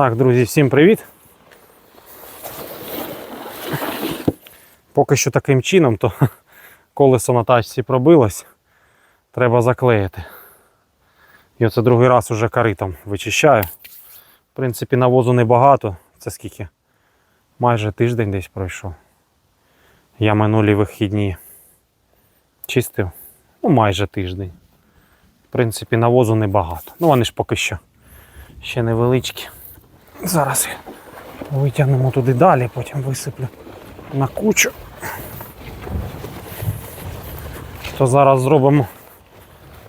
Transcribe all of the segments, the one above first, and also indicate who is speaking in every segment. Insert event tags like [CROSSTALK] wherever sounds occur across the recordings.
Speaker 1: Так, друзі, всім привіт. Поки що таким чином, то [LAUGHS] колесо на тачці пробилось, треба заклеїти. І оце другий раз уже каритом вичищаю. В принципі, навозу небагато. Це скільки? Майже тиждень десь пройшов. Я минулі вихідні чистив. Ну, майже тиждень. В принципі, навозу небагато. Ну, вони ж поки що ще невеличкі. Зараз витягнемо туди далі, потім висиплю на кучу. То зараз зробимо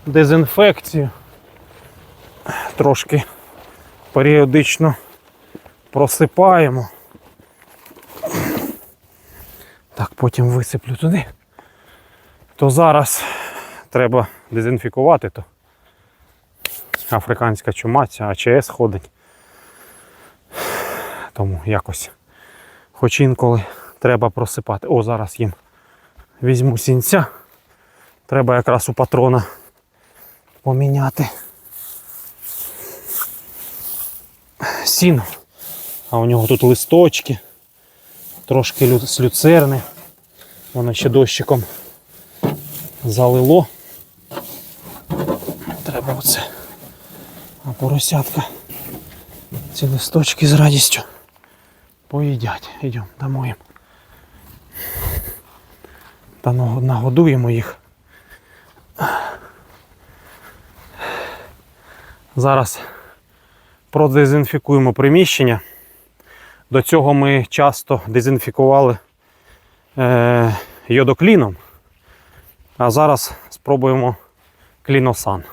Speaker 1: дезінфекцію. Трошки періодично просипаємо. Так, потім висиплю туди. То зараз треба дезінфікувати, то африканська чума, ця АЧС ходить. Тому якось хоч інколи треба просипати. О, зараз їм візьму сінця. Треба якраз у патрона поміняти. Сіно. А у нього тут листочки, трошки з люцерни. Воно ще дощиком залило. Треба оце. А поросятка ці листочки з радістю поїдять. Йдемо, дамо їм. Та ну, нагодуємо їх. Зараз продезінфікуємо приміщення. До цього ми часто дезінфікували е, йодокліном. А зараз спробуємо кліносан.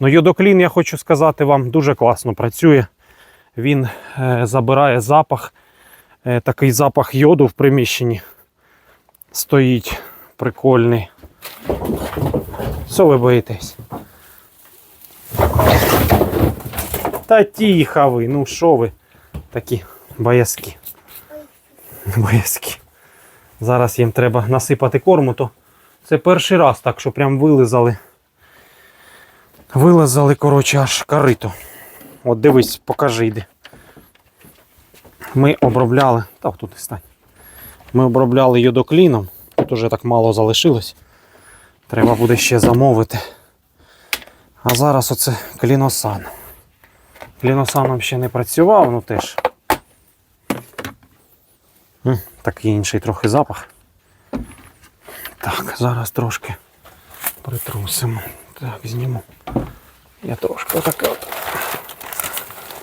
Speaker 1: Ну, йодоклін, я хочу сказати вам, дуже класно працює. Він е, забирає запах, такий запах йоду в приміщенні. Стоїть прикольний. Що ви боїтесь? Та тихо ви, ну що ви такі боязкі. Боязкі. Зараз їм треба насипати корму, то це перший раз так, що прям вилизали. Вилазали, коротше, аж карито. От дивись, покажи йди. Ми обробляли. Та тут і стань. Ми обробляли йодокліном. Тут уже так мало залишилось. Треба буде ще замовити. А зараз оце кліносан. Кліносаном ще не працював, ну теж. Такий інший трохи запах. Так, зараз трошки притрусимо. Так, зніму. Я трошки отаке от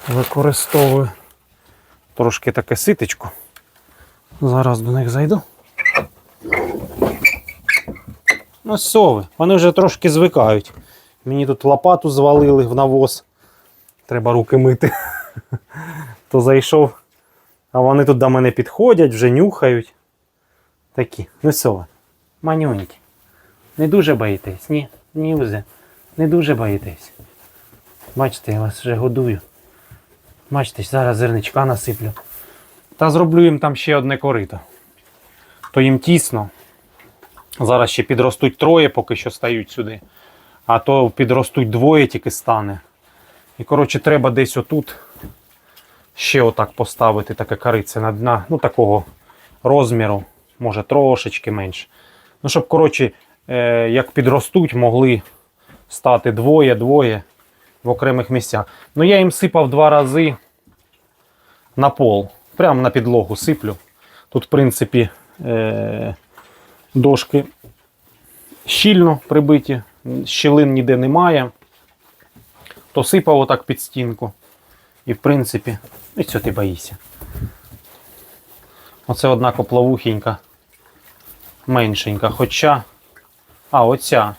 Speaker 1: використовую трошки таке ситечко. Зараз до них зайду. Ну, сови, вони вже трошки звикають. Мені тут лопату звалили в навоз. Треба руки мити. [LAUGHS] То зайшов. А вони тут до мене підходять, вже нюхають. Такі, ну сови, манюнькі. Не дуже боїтесь, ні, ні, Узе. Не дуже боїтесь. Бачите, я вас вже годую. Бачите, зараз зерничка насиплю. Та зроблю їм там ще одне корито. То їм тісно. Зараз ще підростуть троє, поки що стають сюди. А то підростуть двоє тільки стане. І коротше, треба десь отут ще отак поставити таке корице на дна. Ну, такого розміру, може трошечки менше. Ну, щоб, коротше, е, як підростуть, могли стати двоє-двоє в окремих місцях. Ну, я їм сипав два рази на пол. Прямо на підлогу сиплю. Тут, в принципі, е, дошки щільно прибиті, щілин ніде немає. То сипав отак під стінку. І, в принципі, і що ти боїшся? Оце одна копловухінька меншенька. Хоча, а, оця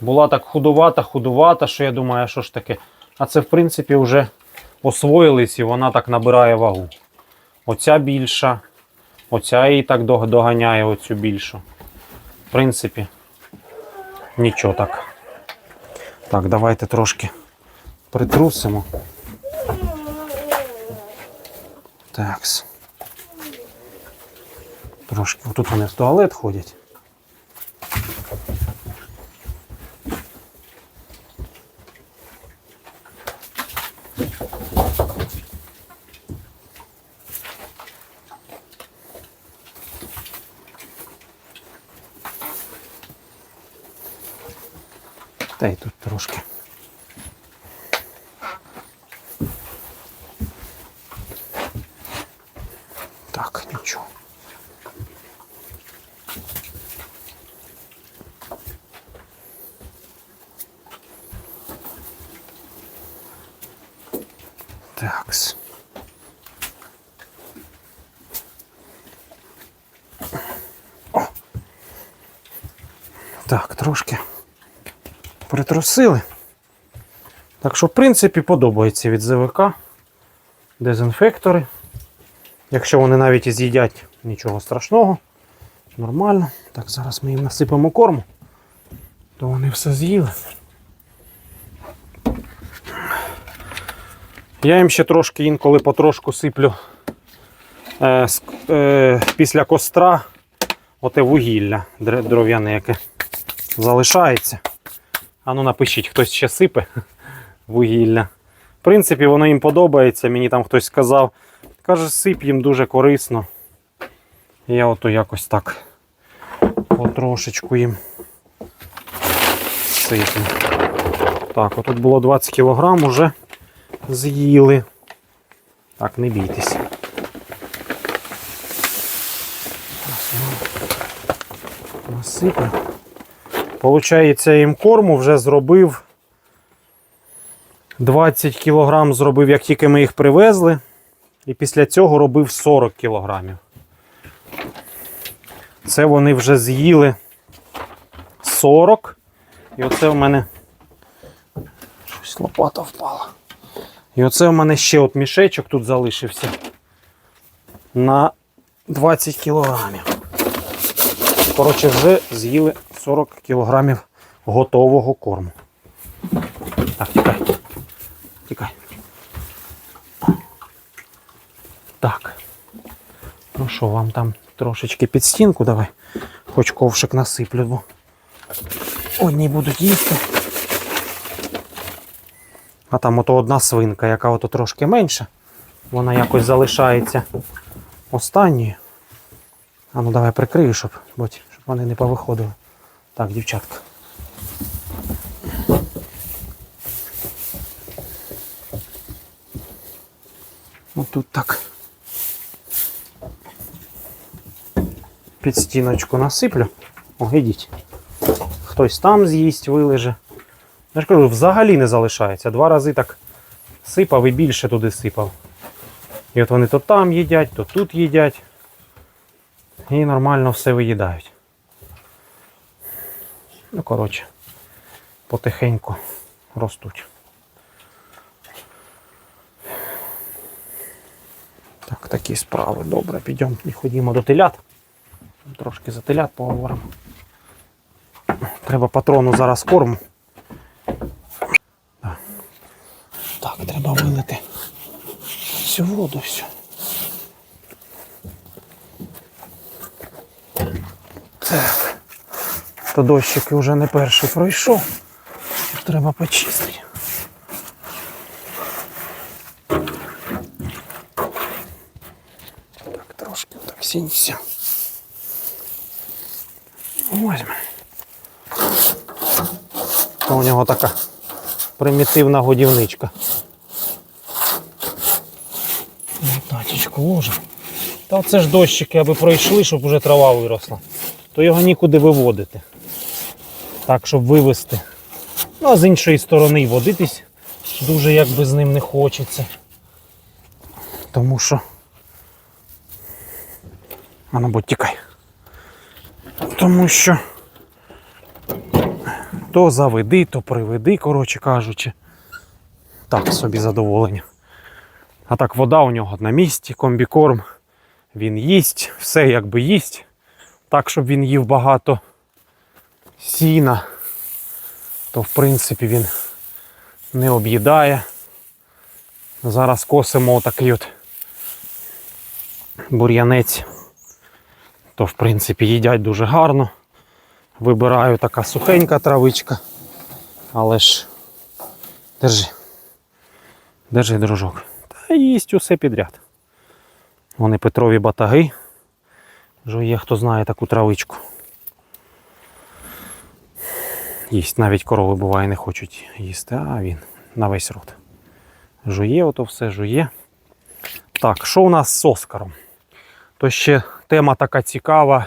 Speaker 1: була так худувата, худувата, що я думаю, що ж таке. А це, в принципі, вже освоїлись і вона так набирає вагу. Оця більша, оця її так доганяє оцю більшу. В принципі, нічого так. Так, давайте трошки притрусимо. Такс. Трошки. Тут вони в туалет ходять. Та й тут трошки. Так, нічого. Такс. О. Так, трошки притрусили. Так що, в принципі, подобається від ЗВК. Дезінфектори. Якщо вони навіть і з'їдять, нічого страшного. Нормально. Так, зараз ми їм насипемо корму, то вони все з'їли. Я їм ще трошки інколи потрошку сиплю е, е, після костра оте вугілля дров'яне, яке залишається. А ну напишіть, хтось ще сипе [LAUGHS] вугілля. В принципі, воно їм подобається. Мені там хтось сказав. Каже, сип їм дуже корисно. Я ото якось так потрошечку їм сиплю. Так, отут було 20 кг уже з'їли. Так, не бійтесь. Насиплю. Получається, я їм корму вже зробив 20 кг зробив, як тільки ми їх привезли. І після цього робив 40 кілограмів. Це вони вже з'їли 40. І оце в мене. Щось лопата впала. І оце в мене ще от мішечок тут залишився. На 20 кілограмів. Коротше, вже з'їли 40 кілограмів готового корму. Так, тікай. Тікай. Так. Ну що, вам там трошечки під стінку давай. Хоч ковшик насиплю, бо одні будуть їсти. А там ото одна свинка, яка ото трошки менша. Вона якось залишається останньою. А ну давай прикрию, щоб, будь, вони не повиходили. Так, дівчатка. Отут так. Під стіночку насиплю. О, ідіть. Хтось там з'їсть, вилеже. Я ж кажу, взагалі не залишається. Два рази так сипав і більше туди сипав. І от вони то там їдять, то тут їдять. І нормально все виїдають. Ну, коротше, потихеньку ростуть. Так, такі справи. Добре, підемо і ходімо до телят. Трошки за телят поговоримо. Треба патрону зараз корму. Так, Так, треба вилити всю воду всю. Так. То дощики вже не перший пройшов. Треба почистити. Так, трошки так сінься. Возьме. То у нього така примітивна годівничка. Тачечку ложимо. Та оце ж дощики, аби пройшли, щоб уже трава виросла. То його нікуди виводити. Так, щоб вивезти. Ну, а з іншої сторони водитись дуже якби з ним не хочеться. Тому що. А ну будь тікай. Тому що то заведи, то приведи, коротше кажучи. Так собі задоволення. А так вода у нього на місці, комбікорм. Він їсть, все якби їсть. Так, щоб він їв багато сіна, то в принципі він не об'їдає. Зараз косимо отакий от бур'янець. То в принципі їдять дуже гарно. Вибираю така сухенька травичка. Але ж держи. Держи, дружок. Та їсть усе підряд. Вони Петрові батаги. Жує, хто знає таку травичку. Їсть. Навіть корови буває не хочуть їсти, а він на весь рот. Жує, ото все жує. Так, що у нас з Оскаром? То ще тема така цікава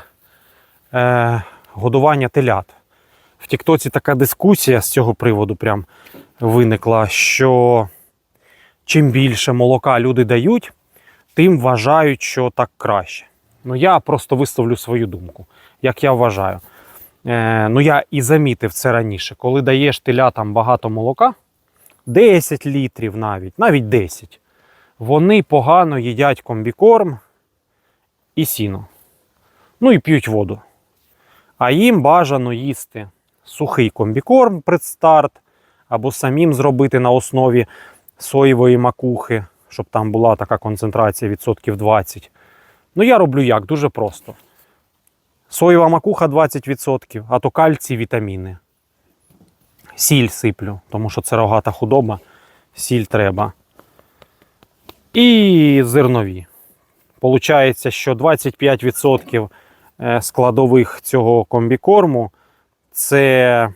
Speaker 1: е, годування телят. В Тіктоці така дискусія з цього приводу прям виникла, що чим більше молока люди дають, тим вважають, що так краще. Ну, я просто висловлю свою думку, як я вважаю. Е, ну, я і замітив це раніше. Коли даєш телятам багато молока, 10 літрів навіть, навіть 10, вони погано їдять комбікорм і сіно. Ну і п'ють воду. А їм бажано їсти сухий комбікорм предстарт, або самим зробити на основі соєвої макухи, щоб там була така концентрація відсотків 20. Ну, я роблю як? Дуже просто. Соєва макуха 20%, а то кальцій, вітаміни. Сіль сиплю, тому що це рогата худоба, сіль треба. І зернові. Получається, що 25% е, складових цього комбікорму це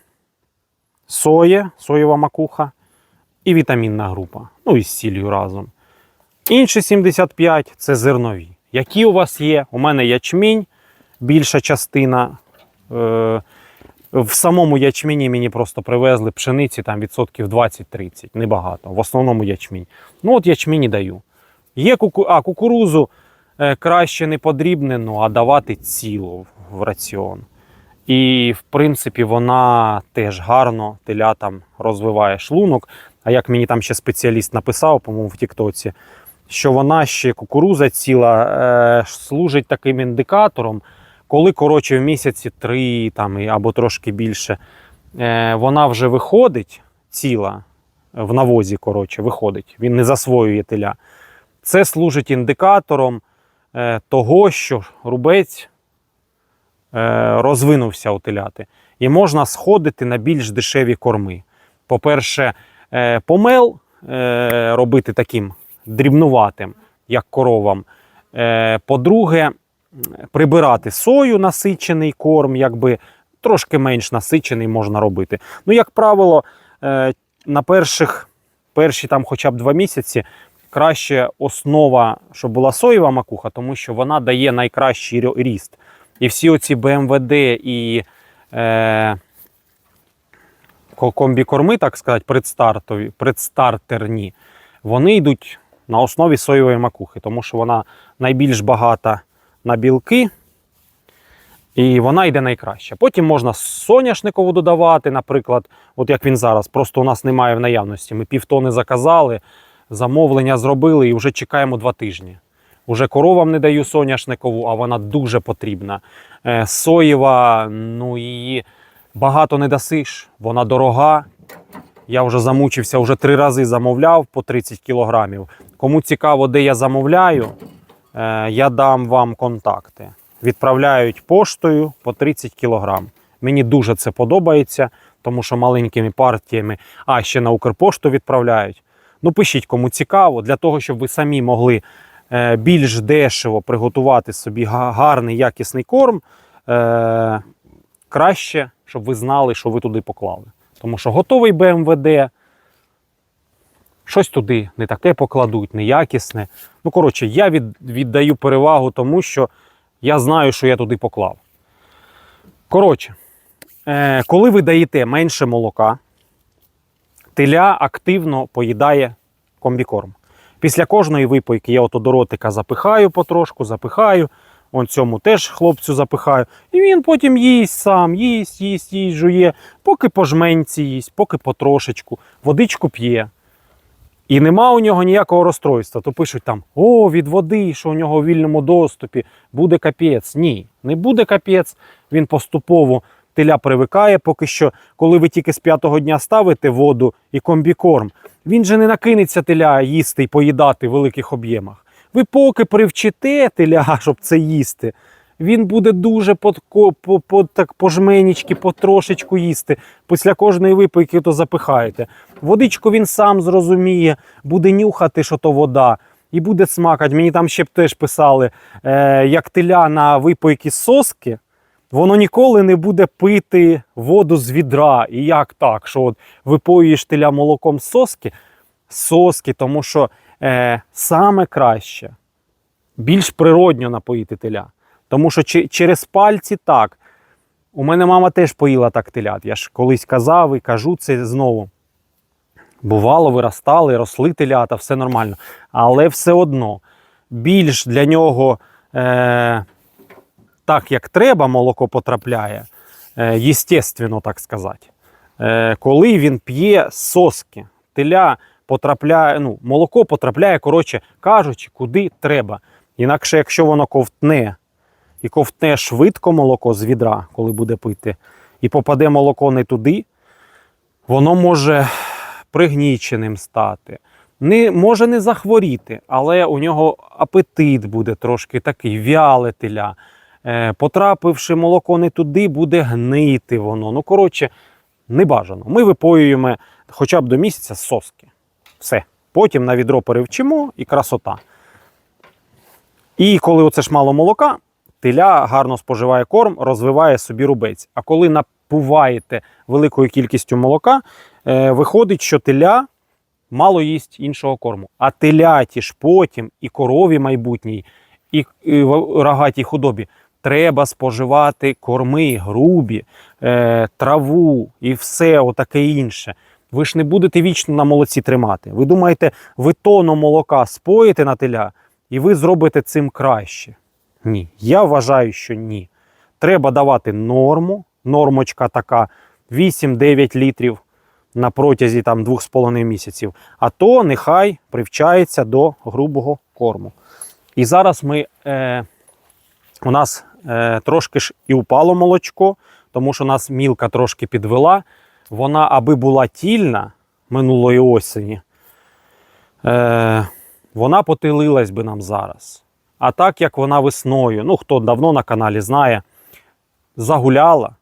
Speaker 1: соє, соєва макуха і вітамінна група. Ну і з сіллю разом. Інші 75 це зернові. Які у вас є? У мене ячмінь, більша частина. Е, в самому ячміні мені просто привезли пшениці там відсотків 20-30, небагато. В основному ячмінь. Ну от ячмінь і даю. Є куку... а, кукурузу е, краще не подрібнену, а давати цілу в раціон. І, в принципі, вона теж гарно телятам розвиває шлунок. А як мені там ще спеціаліст написав, по-моєму, в Тіктоці, що вона ще кукуруза ціла е, служить таким індикатором, коли коротше в місяці три там, або трошки більше, е, вона вже виходить ціла в навозі, коротше, виходить, він не засвоює теля. Це служить індикатором е, того, що рубець е, розвинувся у теляти. І можна сходити на більш дешеві корми. По-перше, помел робити таким дрібнуватим, як коровам. По-друге, прибирати сою насичений корм, якби трошки менш насичений можна робити. Ну, як правило, е, на перших, перші там хоча б два місяці краще основа, щоб була соєва макуха, тому що вона дає найкращий ріст. І всі оці БМВД і е, комбікорми, так сказати, предстартові, предстартерні, вони йдуть на основі соєвої макухи, тому що вона найбільш багата на білки. І вона йде найкраще. Потім можна соняшникову додавати, наприклад, от як він зараз, просто у нас немає в наявності. Ми півтони заказали, замовлення зробили і вже чекаємо два тижні. Уже коровам не даю соняшникову, а вона дуже потрібна. Е, Соєва, ну її багато не дасиш, вона дорога. Я вже замучився, вже три рази замовляв по 30 кілограмів. Кому цікаво, де я замовляю, я дам вам контакти. Відправляють поштою по 30 кілограм. Мені дуже це подобається, тому що маленькими партіями, а ще на Укрпошту відправляють. Ну, пишіть, кому цікаво, для того, щоб ви самі могли е, більш дешево приготувати собі гарний якісний корм. Е, краще, щоб ви знали, що ви туди поклали. Тому що готовий БМВД, щось туди не таке покладуть, неякісне. Ну, коротше, я від, віддаю перевагу тому, що я знаю, що я туди поклав. Коротше, е, коли ви даєте менше молока, теля активно поїдає комбікорм. Після кожної випойки я ото до ротика запихаю потрошку, запихаю. Он цьому теж хлопцю запихаю. І він потім їсть сам, їсть, їсть, їсть, жує, поки по жменці їсть, поки потрошечку, водичку п'є. І нема у нього ніякого розстройства. То пишуть там: о, від води, що у нього у вільному доступі, буде капець. Ні, не буде капець. Він поступово теля привикає, поки що, коли ви тільки з п'ятого дня ставите воду і комбікорм, він же не накинеться теля їсти і поїдати в великих об'ємах. Ви поки привчите теля, [LAUGHS] щоб це їсти, він буде дуже по, по, по, так, по потрошечку їсти. Після кожної випийки то запихаєте. Водичку він сам зрозуміє, буде нюхати, що то вода, і буде смакати. Мені там ще б теж писали, е, як теля на випойки соски, Воно ніколи не буде пити воду з відра. І як так? Що от випоюєш теля молоком соски, соски, тому що е, саме краще, більш природньо напоїти теля. Тому що через пальці так. У мене мама теж поїла так телят. Я ж колись казав і кажу це знову. Бувало, виростали, росли телята, все нормально. Але все одно більш для нього е, так, як треба, молоко потрапляє, е, єстественно, так сказати. Е, коли він п'є соски, теля потрапляє, ну, молоко потрапляє, коротше кажучи, куди треба. Інакше, якщо воно ковтне і ковтне швидко молоко з відра, коли буде пити, і попаде молоко не туди, воно може пригніченим стати. Не, може не захворіти, але у нього апетит буде трошки такий, вяле теля. Е, потрапивши молоко не туди, буде гнити воно. Ну, коротше, не бажано. Ми випоюємо хоча б до місяця соски. Все. Потім на відро перевчимо і красота. І коли оце ж мало молока, теля гарно споживає корм, розвиває собі рубець. А коли напуваєте великою кількістю молока, е, виходить, що теля мало їсть іншого корму. А теляті ж потім і корові майбутній, і, і рогатій худобі треба споживати корми грубі, е, траву і все отаке інше. Ви ж не будете вічно на молоці тримати. Ви думаєте, ви тонну молока споїте на теля, і ви зробите цим краще. Ні, я вважаю, що ні. Треба давати норму. Нормочка така 8-9 літрів на протязі там 2,5 місяців. А то нехай привчається до грубого корму. І зараз ми, е, у нас е, трошки ж і упало молочко, тому що нас мілка трошки підвела. Вона, аби була тільна минулої осені, е, вона потилилась би нам зараз. А так як вона весною, ну хто давно на каналі знає, загуляла,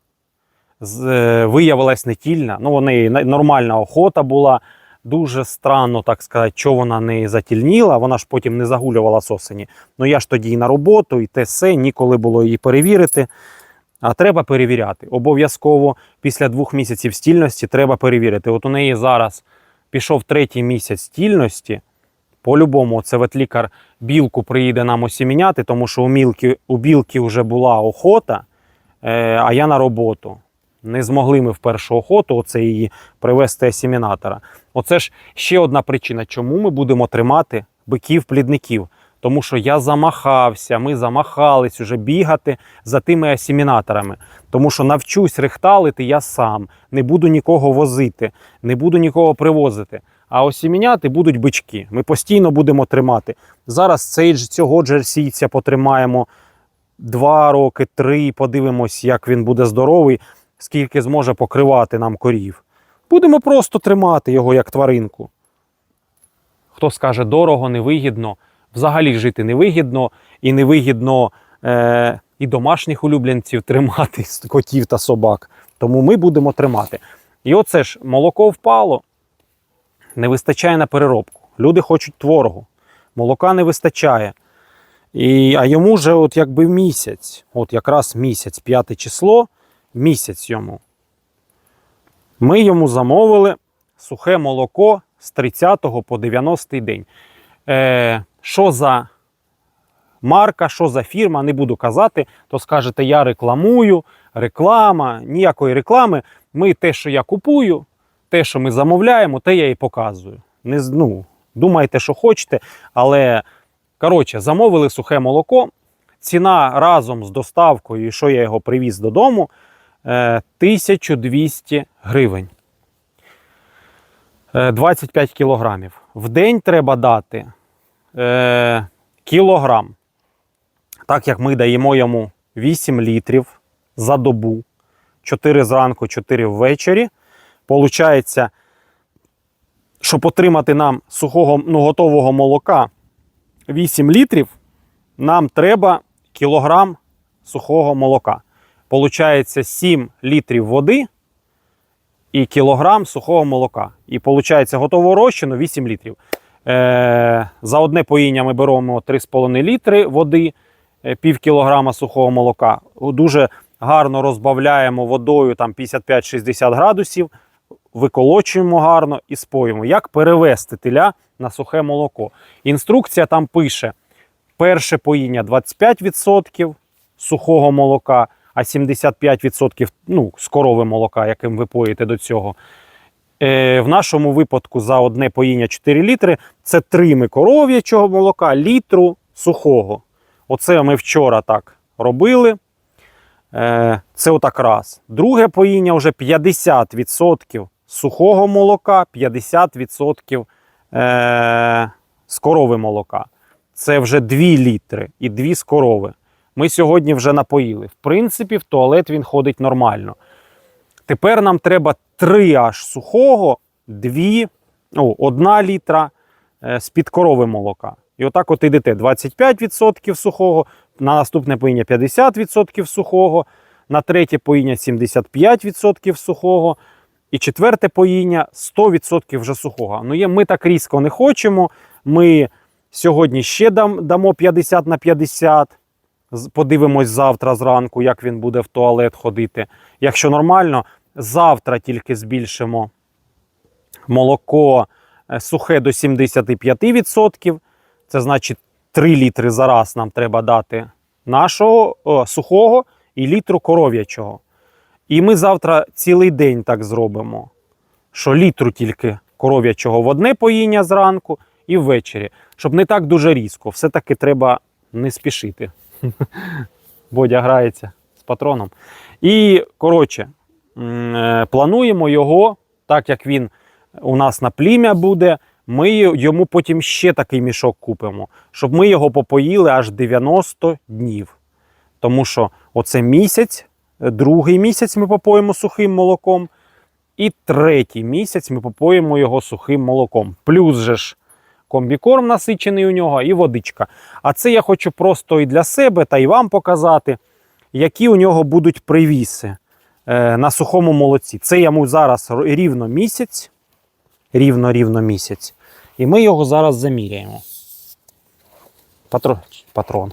Speaker 1: е, виявилась нетільна. Ну, у неї нормальна охота була. Дуже странно, так сказати, що вона не затільніла. Вона ж потім не загулювала з осені. Ну я ж тоді і на роботу, і те все, ніколи було її перевірити. А треба перевіряти. Обов'язково після двох місяців стільності треба перевірити. От у неї зараз пішов третій місяць стільності. По-любому, це ветлікар білку приїде нам осіміняти, тому що у, мілки, у білки вже була охота, е, а я на роботу. Не змогли ми в першу охоту оце її привезти асімінатора. Оце ж ще одна причина, чому ми будемо тримати биків-плідників. Тому що я замахався, ми замахались уже бігати за тими асімінаторами. Тому що навчусь рихталити я сам, не буду нікого возити, не буду нікого привозити. А осіміняти будуть бички. Ми постійно будемо тримати. Зараз цей, цього джерсійця потримаємо два роки, три, подивимось, як він буде здоровий, скільки зможе покривати нам корів. Будемо просто тримати його як тваринку. Хто скаже, дорого, невигідно, взагалі жити невигідно і невигідно е, і домашніх улюбленців тримати, [LAUGHS] котів та собак. Тому ми будемо тримати. І оце ж молоко впало, не вистачає на переробку. Люди хочуть творогу, молока не вистачає. І, а йому вже от якби місяць, от якраз місяць, п'яте число, місяць йому. Ми йому замовили сухе молоко з 30 по 90 день. Е, що за марка, що за фірма, не буду казати, то скажете, я рекламую, реклама, ніякої реклами. Ми те, що я купую, те, що ми замовляємо, те я і показую. Не, ну, думайте, що хочете, але коротше, замовили сухе молоко. Ціна разом з доставкою, що я його привіз додому, е, 1200 гривень. Е, 25 кілограмів. В день треба дати е, кілограм. Так як ми даємо йому 8 літрів за добу, 4 зранку, 4 ввечері. Получається, щоб отримати нам сухого, ну, готового молока 8 літрів, нам треба кілограм сухого молока. Получається 7 літрів води і кілограм сухого молока. І виходить готового розчину 8 літрів. Е, за одне поїння ми беремо 3,5 літри води, е, пів кілограма сухого молока. Дуже гарно розбавляємо водою там 55-60 градусів, виколочуємо гарно і споїмо. Як перевести теля на сухе молоко? Інструкція там пише: перше поїння 25% сухого молока, а 75% ну, з корови молока, яким ви поїте до цього. Е, в нашому випадку за одне поїння 4 літри це 3 ми коров'ячого молока, літру сухого. Оце ми вчора так робили. Е, Це отак раз. Друге поїння вже 50% сухого молока, 50% е, з корови молока. Це вже 2 літри і 2 з корови. Ми сьогодні вже напоїли. В принципі, в туалет він ходить нормально. Тепер нам треба 3 аж сухого, 2, о, 1 літра е, з-під корови молока. І отак от йдете 25% сухого, на наступне поїння 50% сухого, на третє поїння 75% сухого, і четверте поїння 100% вже сухого. Ну є, ми так різко не хочемо. Ми сьогодні ще дам, дамо 50 на 50. Подивимось завтра зранку, як він буде в туалет ходити. Якщо нормально, завтра тільки збільшимо молоко е, сухе до 75%. Це значить 3 літри за раз нам треба дати нашого о, сухого і літру коров'ячого. І ми завтра цілий день так зробимо, що літру тільки коров'ячого в одне поїння зранку і ввечері, щоб не так дуже різко. Все-таки треба не спішити. [LAUGHS] Бодя грається з патроном. І, коротше, е, плануємо його, так як він у нас на плім'я буде, ми йому потім ще такий мішок купимо, щоб ми його попоїли аж 90 днів. Тому що оце місяць, другий місяць ми попоїмо сухим молоком, і третій місяць ми попоїмо його сухим молоком. Плюс же ж комбікорм насичений у нього і водичка. А це я хочу просто і для себе, та й вам показати, які у нього будуть привіси е, на сухому молоці. Це йому зараз рівно місяць. Рівно-рівно місяць. І ми його зараз заміряємо. Патрон. Патрон.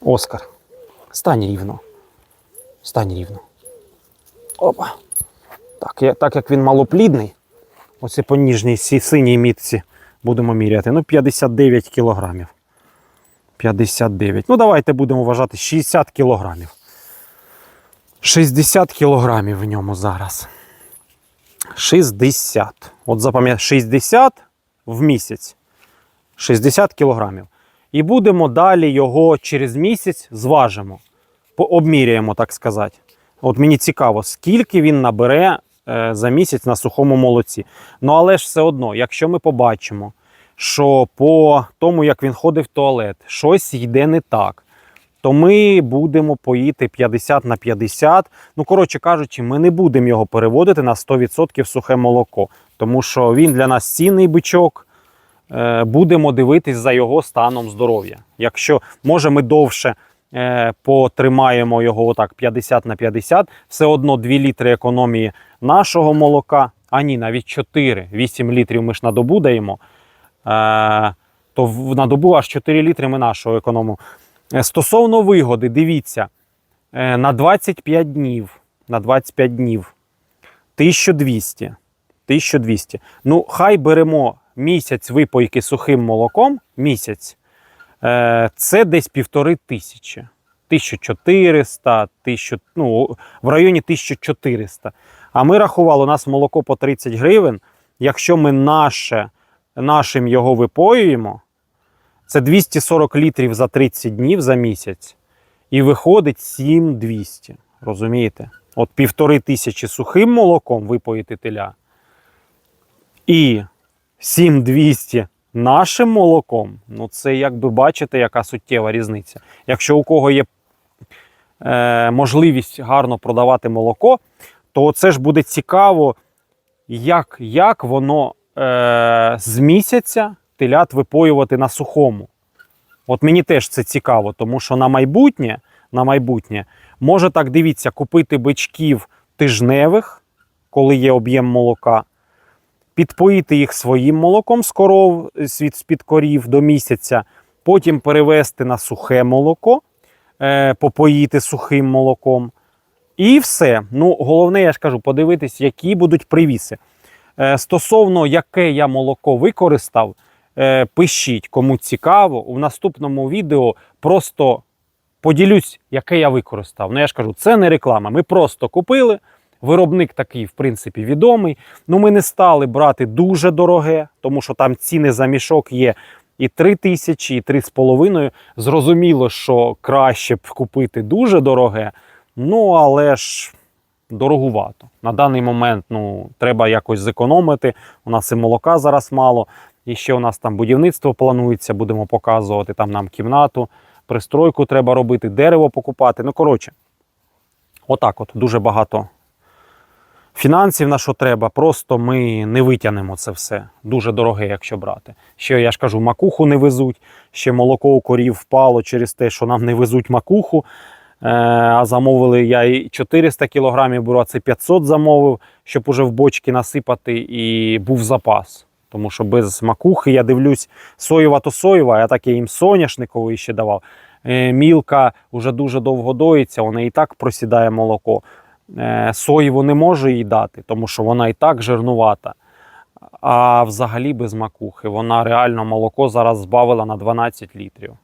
Speaker 1: Оскар. Стань рівно. Стань рівно. Опа. Так, так як він малоплідний, оце по ніжній синій мітці будемо міряти. Ну, 59 кілограмів. 59. Ну, давайте будемо вважати 60 кілограмів. 60 кілограмів в ньому зараз. 60. От запам'ятай, 60 в місяць. 60 кілограмів. І будемо далі його через місяць зважимо. Обміряємо, так сказати. От мені цікаво, скільки він набере е, за місяць на сухому молоці. Ну, але ж все одно, якщо ми побачимо, що по тому, як він ходить в туалет, щось йде не так, то ми будемо поїти 50 на 50. Ну, коротше кажучи, ми не будемо його переводити на 100% сухе молоко, тому що він для нас цінний бичок. Е, Будемо дивитись за його станом здоров'я. Якщо може ми довше потримаємо його отак 50 на 50, все одно 2 літри економії нашого молока, а ні, навіть 4, 8 літрів ми ж на добу даємо. Е, то на добу аж 4 літри ми нашого економимо. Е, Стосовно вигоди, дивіться, е, на 25 днів, на 25 днів 1200. 1200. Ну, хай беремо місяць випойки сухим молоком, місяць, е, це десь півтори тисячі. 1400, 1000, ну, в районі 1400. А ми рахували, у нас молоко по 30 гривень. Якщо ми наше, нашим його випоюємо, це 240 літрів за 30 днів за місяць. І виходить 7200. Розумієте? От півтори тисячі сухим молоком випоїти теля. І 7200 нашим молоком, ну це як би бачите, яка суттєва різниця. Якщо у кого є е, можливість гарно продавати молоко, то це ж буде цікаво, як, як воно е, з місяця телят випоювати на сухому. От мені теж це цікаво, тому що на майбутнє, на майбутнє може так дивіться, купити бичків тижневих, коли є об'єм молока, підпоїти їх своїм молоком з коров, з-під корів до місяця, потім перевести на сухе молоко, е, попоїти сухим молоком. І все. Ну, головне, я ж кажу, подивитись, які будуть привіси. Е, стосовно яке я молоко використав, е, пишіть, кому цікаво. У наступному відео просто поділюсь, яке я використав. Ну, я ж кажу, це не реклама. Ми просто купили. Виробник такий, в принципі, відомий. Ну, ми не стали брати дуже дороге, тому що там ціни за мішок є і 3 тисячі, і 3,5. Зрозуміло, що краще б купити дуже дороге, ну але ж дорогувато. На даний момент ну, треба якось зекономити. У нас і молока зараз мало. І ще у нас там будівництво планується, будемо показувати там нам кімнату, пристройку треба робити, дерево покупати. Ну, коротше, отак от дуже багато фінансів на що треба. Просто ми не витягнемо це все. Дуже дороге, якщо брати. Ще я ж кажу, макуху не везуть, ще молоко у корів впало через те, що нам не везуть макуху. Е, А замовили я і 400 кілограмів беру, а це 500 замовив, щоб уже в бочки насипати і був запас. Тому що без макухи я дивлюсь, соєва то соєва, я так я їм соняшниковий ще давав. Е, Мілка вже дуже довго доїться, вона і так просідає молоко. Е, Соєву не можу їй дати, тому що вона і так жирнувата. А взагалі без макухи. Вона реально молоко зараз збавила на 12 літрів.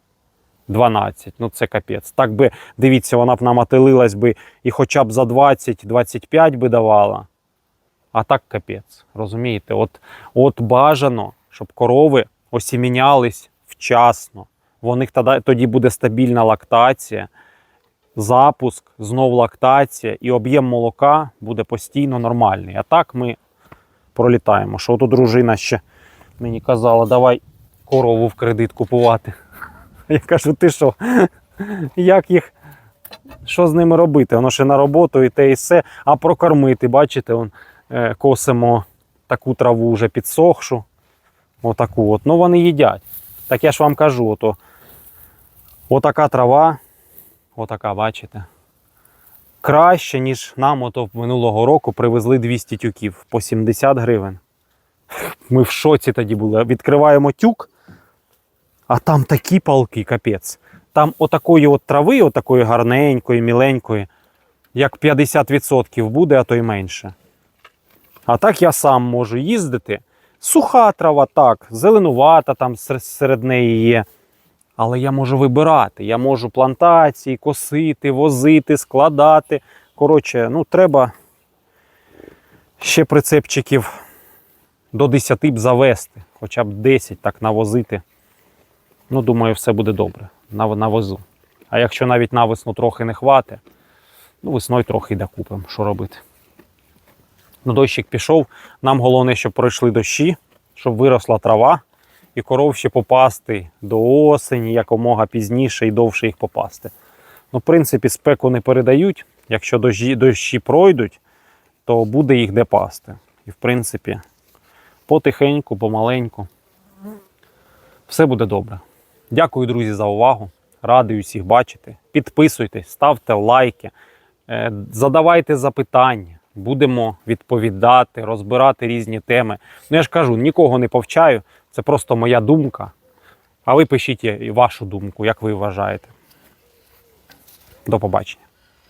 Speaker 1: 12, ну це капець. Так би, дивіться, вона б намателилась би і хоча б за 20-25 би давала. А так капець. Розумієте? От, от бажано, щоб корови осімінялись вчасно. В них тоді буде стабільна лактація, запуск, знов лактація, і об'єм молока буде постійно нормальний. А так ми пролітаємо. Що тут дружина ще мені казала, давай корову в кредит купувати. [LAUGHS] Я кажу, ти що? [LAUGHS] Як їх? Що з ними робити? Воно ще на роботу і те і все. А прокормити, бачите, он, е, косимо таку траву вже підсохшу. Отаку от. Ну вони їдять. Так я ж вам кажу, ото, отака трава, отака, бачите. Краще, ніж нам ото минулого року привезли 200 тюків по 70 гривень. Ми в шоці тоді були. Відкриваємо тюк, а там такі палки, капець. Там отакої от трави, отакої гарненької, міленької, як 50% буде, а то й менше. А так я сам можу їздити. Суха трава, так, зеленувата там серед неї є. Але я можу вибирати. Я можу плантації, косити, возити, складати. Коротше, ну треба ще прицепчиків до 10 б завести, хоча б 10 так навозити. Ну, думаю, все буде добре. Навозу. А якщо навіть навесну трохи не хватить, ну весною трохи й докупимо, що робити. Ну, дощик пішов. Нам головне, щоб пройшли дощі, щоб виросла трава, і коров ще попасти до осені, якомога пізніше і довше їх попасти. Ну, в принципі, спеку не передають. Якщо дощі, дощі пройдуть, то буде їх де пасти. І в принципі, потихеньку, помаленьку. Все буде добре. Дякую, друзі, за увагу. Радий усіх бачити. Підписуйтесь, ставте лайки, е, задавайте запитання. Будемо відповідати, розбирати різні теми. Ну я ж кажу, нікого не повчаю, це просто моя думка. А ви пишіть вашу думку, як ви вважаєте. До побачення.